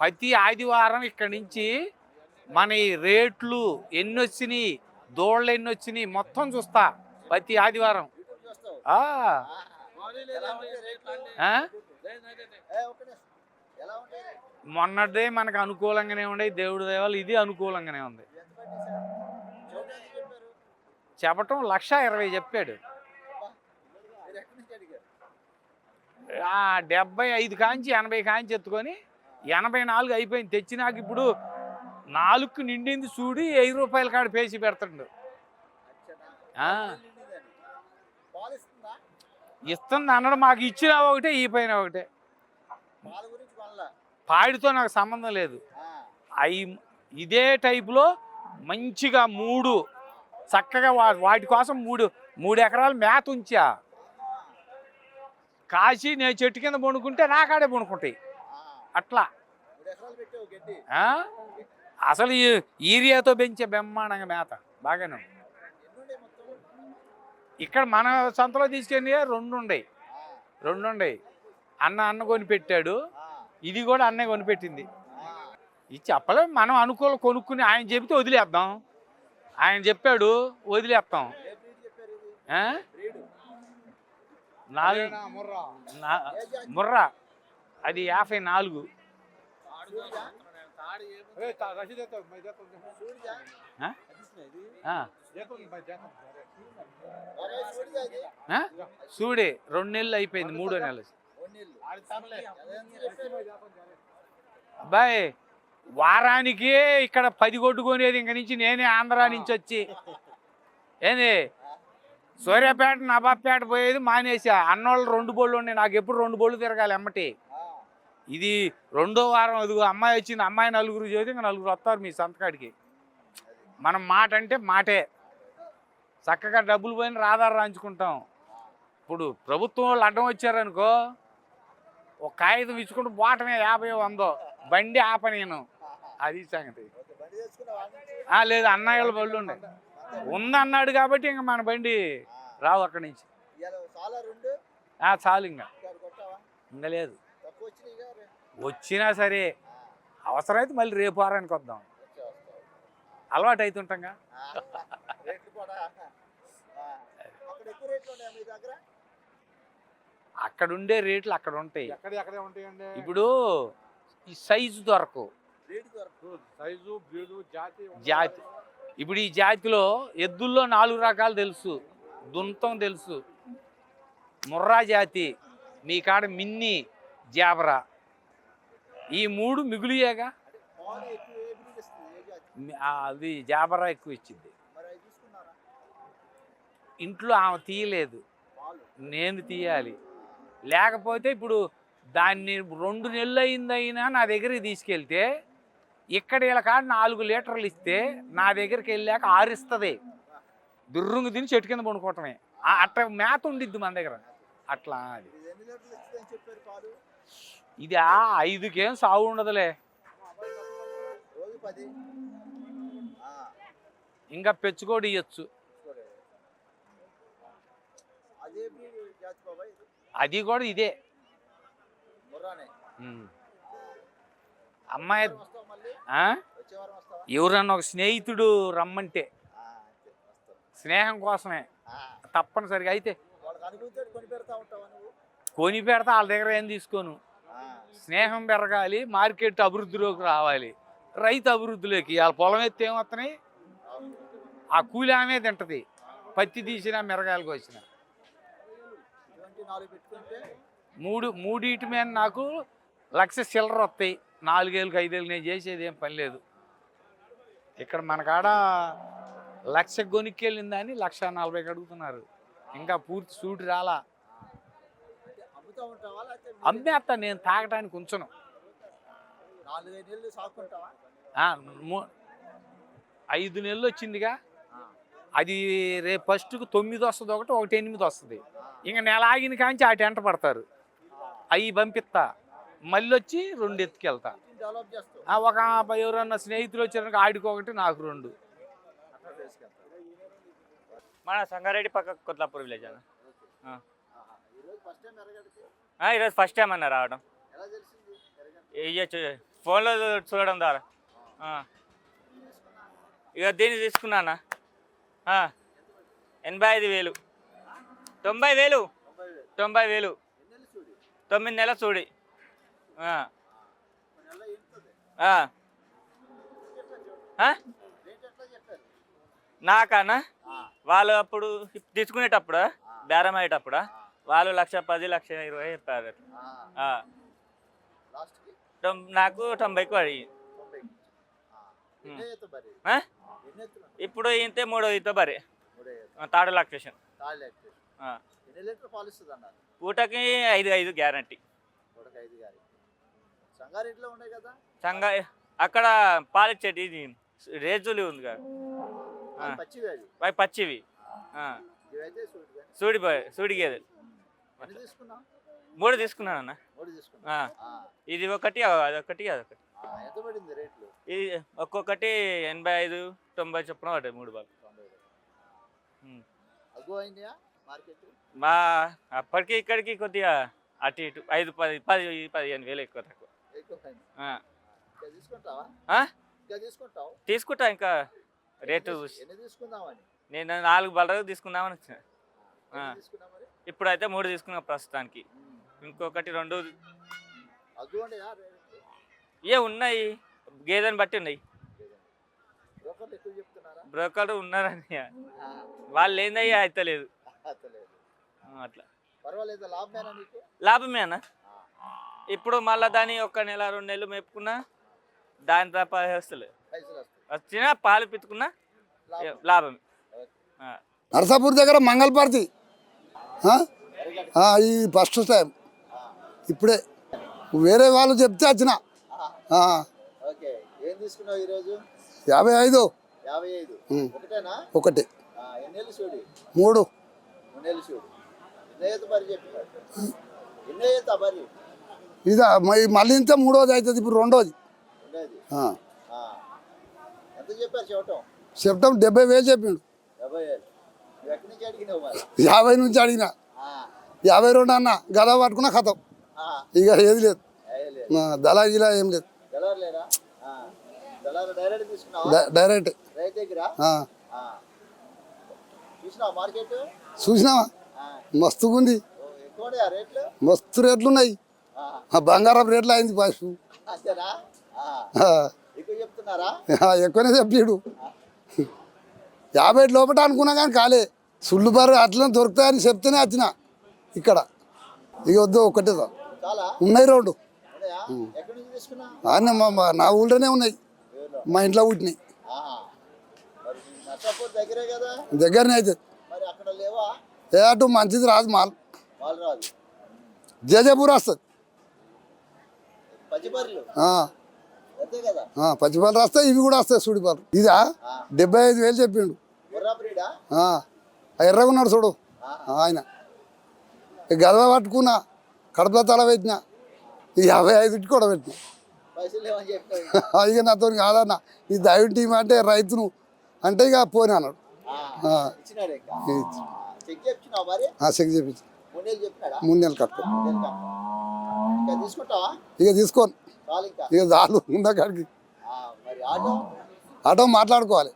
ప్రతి ఆదివారం ఇక్కడ నుంచి మన ఈ రేట్లు ఎన్ని వచ్చినాయి దోళ్ళు ఎన్ని వచ్చినాయి మొత్తం చూస్తా ప్రతి ఆదివారం. మొన్నటిదే మనకు అనుకూలంగానే ఉండే దేవుడి దేవాలు ఇది అనుకూలంగానే ఉంది. చెప్పటం లక్ష ఇరవై చెప్పాడు. డెబ్బై ఐదు కాంచి ఎనభై కాంచి ఎత్తుకొని ఎనభై నాలుగు అయిపోయింది. తెచ్చినాక ఇప్పుడు నాలుగు నిండింది చూడి వెయ్యి రూపాయల కాడ పేసి పెడతాడు. ఇస్తుంది అన్నాడు మాకు ఇచ్చినా ఒకటే ఈ పైన ఒకటే. పాడితో నాకు సంబంధం లేదు. అవి ఇదే టైపులో మంచిగా మూడు చక్కగా వాటి కోసం మూడు మూడు ఎకరాలు మేత ఉంచా. కాసి నేను చెట్టు కింద పండుకుంటే నా కాడే పండుకుంటాయి అట్లా? అసలు ఈ ఈరియాతో పెంచే బ్రహ్మాండంగా మేత బాగానే. ఇక్కడ మన సంతలో తీసుకెళ్ళి రెండు ఉండయి. రెండు ఉండయి. అన్న అన్న కొని పెట్టాడు. ఇది కూడా అన్నే కొనిపెట్టింది ఇది చెప్పలేం మనం అనుకూల కొనుక్కుని ఆయన చెబితే వదిలేద్దాం. ఆయన చెప్పాడు వదిలేస్తాం? నాలుగు ముర్రా. అది యాభై నాలుగు. చూడే రెండు నెలలు అయిపోయింది మూడో నెల. అబ్బాయి వారానికి ఇక్కడ పది కొట్టుకునేది ఇంక నుంచి నేనే ఆంధ్రా నుంచి వచ్చి. ఏంది? సూర్యాపేట నవాబ్పేట పోయేది మానేసా. అన్నోళ్ళు రెండు బోళ్ళు ఉన్నాయి నాకు ఎప్పుడు రెండు బోళ్ళు తిరగాలి ఎమ్మటి ఇది రెండో వారం అదిగో అమ్మాయి వచ్చింది అమ్మాయి నలుగురు చేసి ఇంకా నలుగురు వస్తారు మీ సంతకాడికి మనం మాట అంటే మాటే. చక్కగా డబ్బులు పోయిన రాదారు రాంచుకుంటాం ఇప్పుడు ప్రభుత్వం వాళ్ళు అడ్డం వచ్చారనుకో ఒక కాగితం ఇచ్చుకుంటూ పోవటమే యాభై వందో బండి ఆపనేను అది సంగతి. లేదు అన్నయ్యల బళ్ళు ఉన్నాయి. ఉందన్నాడు కాబట్టి ఇంకా మన బండి రావు అక్కడి నుంచి. చాలు ఇంకా. ఇంకా లేదు. వచ్చినా సరే అవసరమైతే మళ్ళీ రేపు వారానికి వద్దాం. అలవాటు అవుతుంటాంగా అక్కడ ఉండే రేట్లు అక్కడ ఉంటాయి. ఇప్పుడు ఈ సైజు జాతి జాతి. ఇప్పుడు ఈ జాతిలో ఎద్దుల్లో నాలుగు రకాలు తెలుసు. దుంతం తెలుసు. ముర్రా జాతి మీ కాడ మిన్ని జాబరా. ఈ మూడు మిగులియేగా? అది జాబరా ఎక్కువ ఇచ్చింది ఇంట్లో ఆమె తీయలేదు. నేను తీయాలి. లేకపోతే ఇప్పుడు దాన్ని రెండు నెలలు అయిందైనా నా దగ్గరికి తీసుకెళ్తే ఇక్కడ వీళ్ళ కాడ నాలుగు లీటర్లు ఇస్తే నా దగ్గరికి వెళ్ళాక ఆరిస్తుంది. దుర్రుంగు తిని చెట్టు కింద పండుకోవటమే. అట్లా మేత ఉండిద్ది మన దగ్గర. అట్లా అది. ఇది ఆ ఐదుకేం సాగు ఉండదులే ఇంకా పెచ్చుకోడి ఇవ్వచ్చు అది కూడా ఇదే. అమ్మాయి? ఎవరన్నా ఒక స్నేహితుడు రమ్మంటే స్నేహం కోసమే. తప్పనిసరిగా అయితే. కొని పెడతా వాళ్ళ దగ్గర ఏం తీసుకోను. స్నేహం పెరగాలి మార్కెట్ అభివృద్ధిలోకి రావాలి. రైతు అభివృద్ధిలోకి వాళ్ళ పొలం ఎత్తే ఏమొస్తున్నాయి ఆ కూలి ఆమె తింటది. పత్తి తీసినా మిరగాయలకు వచ్చిన. మూడు మూడింటి మీద నాకు లక్ష చిల్లర వస్తాయి. నాలుగేళ్ళకి ఐదేళ్ళు నేను చేసేది ఏం పని లేదు. ఇక్కడ మన కాడ లక్ష గొనిక్కెళ్ళిందని లక్ష నలభైకి అడుగుతున్నారు. ఇంకా పూర్తి సూటి రాలా. అమ్మేస్తా నేను తాగటానికి ఉంచను. నాలుగైదు నెలలు సాకుంటావా ఆ, ము- ఐదు నెలలు వచ్చిందిగా. అది రేపు ఫస్ట్కు తొమ్మిది వస్తుంది ఒకటి ఒకటి ఎనిమిది వస్తుంది. ఇంకా నెల ఆగిన కాంచి ఆ టెంట పడతారు. అవి పంపిస్తా మళ్ళీ వచ్చి రెండు ఎత్తుకెళ్తా. డెవలప్ చేస్తావు. ఆ, ఒక ఎవరన్నా స్నేహితులు వచ్చారనుకో ఆడికి ఒకటి నాకు రెండు. మన సంగారెడ్డి పక్క కొత్లాపూర్ విలేజ్ అన్న. ఆ. ఈరోజు ఫస్ట్ టైం అన్న రావడం. ఫోన్లో చూడడం ద్వారా. ఇక దీన్ని తీసుకున్నానా. ఎనభై ఐదు వేలు. తొంభై వేలు. తొంభై వేలు. తొమ్మిది నెలల చూడి? నాకన్నా? వాళ్ళు అప్పుడు తీసుకునేటప్పుడు? బేరం అయ్యేటప్పుడు? వాళ్ళు లక్ష పది లక్ష ఇరవై చెప్పారు నాకు తొంభైకి అడిగి ఇప్పుడు ఇంతే మూడో ఈత బరి థర్డ్ లాక్టేషన్ పూటకి ఐదు ఐదు గ్యారంటీ. సంగ అక్కడ పాలిచ్చేటి ఇది రేజులు ఉంది కదా. పచ్చివి సూడి సూడి గేదె ఎన్ని తీసుకున్నాం మూడు తీసుకున్నాను అన్న. ఆ. ఇది ఒకటి అదొకటి అదొకటి. ఎంత పడింది రేట్లు? ఇది ఒక్కొక్కటి ఎనభై ఐదు తొంభై చొప్పున పడ్డాయి మూడు. అగ్గు అయిందా మార్కెట్? మా అప్పటికి ఇక్కడికి కొద్దిగా అటు ఇటు ఐదు పది పది పదిహేను వేలు ఎక్కువ తక్కువ. ఎక్కువ అయింది. ఆ. ఇంకా తీసుకుంటావా? ఆ? ఇంకా తీసుకుంటావు? తీసుకుంటా ఇంకా రేటు చూసి ఎన్ని తీసుకుందామని? నేను నాలుగు బలరకు తీసుకుందామని వచ్చిన. ఆ. ఇప్పుడైతే మూడు తీసుకున్నా ప్రస్తుతానికి. ఇంకొకటి రెండు. ఏ ఉన్నాయి. గేదెని బట్టి ఉన్నాయి. బ్రోకర్ ఉన్నారని వాళ్ళు ఏందయ్యా అయితలేదు. అట్లా. పర్వాలేదు లాభమేనా నీకు? లాభమే అన్న. ఇప్పుడు మళ్ళీ దాన్ని ఒక నెల రెండు నెలలు మేపుకున్నా దాని తప్ప వస్తలేదు వచ్చినా పాలు పితుకున్నా లాభం. లాభమే ఆ. నరసాపూర్ దగ్గర మంగళపార్తి ఈ ఫస్ట్ టైం. ఇప్పుడే. వేరే వాళ్ళు చెప్తే వచ్చిన యాభై ఐదు. ఒకటి. మూడు. ఇదా మళ్ళీ ఇంత మూడోది అవుతుంది ఇప్పుడు రెండోది. చెప్తాం డెబ్బై వేలు చెప్పిండు. యాభై నుంచి అడిగిన. యాభై రెండు అన్న గద పట్టుకున్న కథం ఇక ఏది లేదు. అయ్యలేదు దళా గిలా ఏం లేదు. డైరెక్ట్. చూసినావా? మార్కెట్ మస్తుగా ఉంది మస్తు రేట్లు ఉన్నాయి. బంగారం రేట్లు అయింది ఫస్ట్ ఎక్కువనే చెప్పాడు యాభై లోపల అనుకున్నా కానీ కాలే. సుళ్ళు బారు అట్లనే దొరుకుతాయని చెప్తేనే వచ్చిన ఇక్కడ. ఇక వద్దు. చాలా? ఉన్నాయి రెండు. ఉన్నాయా? ఎక్కడి నుంచి తీసుకున్నా? ఆయన మా నా ఊళ్ళోనే ఉన్నాయి. మా ఇంట్లో పుట్టినాయి. దగ్గరనే అయితే. ఏ అటు మంచిది రాదు మాల్. జేజేపూర్ వస్తుంది. పచ్చిపాలు రాస్తాయి ఇవి కూడా వస్తాయి సుడిపాలు ఇదా? డెబ్బై ఐదు వేలు చెప్పిండు. ఎర్రగా ఉన్నాడు చూడు. ఆయన. ఈ గదవ పట్టుకున్నా కడపలో తల పెట్టిన ఈ యాభై ఐదుకి కూడా పెట్టిన. ఇక. నాతో కాదన్న ఈ దైవ టీం అంటే రైతును అంటే ఇక పోని అన్నాడు. చెక్ చేపించి చెప్పినాడా? మూడు నెలలు కాదు. ఇంకా తీసుకోను. ఇంకా. చాలు ఉన్న కాడికి ఆటో మాట్లాడుకోవాలి.